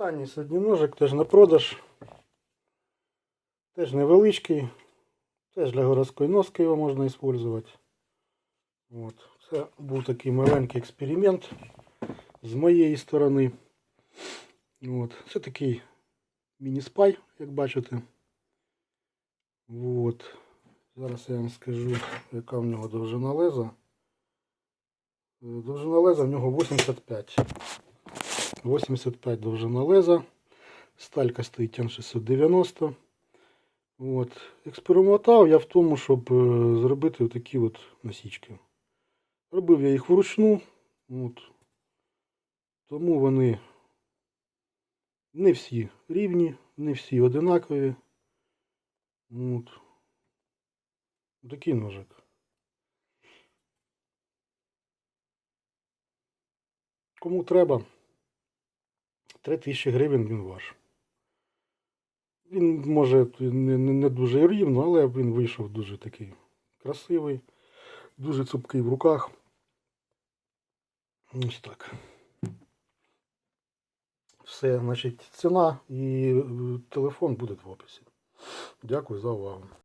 Останній сьогодні ножик теж на продаж. Теж невеличкий. Теж для городської носки його можна використовувати. От. Це був такий маленький експеримент з моєї сторони. От. Це такий міні-спай, як бачите. От. Зараз я вам скажу, яка в нього довжина леза. Е, Довжина леза в нього 85. 85 довжина леза. Сталька стоїть тян 690. От. Експериментував я в тому, щоб е, зробити отакі от насічки. Робив я їх вручну. От. Тому вони не всі рівні, не всі одинакові. От. Такий ножик. Кому треба, 3000 гривень він ваш. Він може не, не, дуже рівно, але він вийшов дуже такий красивий, дуже цупкий в руках. Ось так. Все, значить, ціна і е, телефон буде в описі. Дякую за увагу.